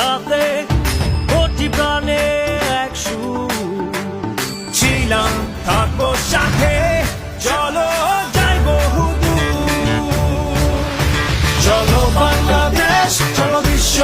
হাতে কোটি প্রাণে এক ছিলাম থাকব সাথে চলো যাই বহু চলো বাংলাদেশ চলো বিশ্ব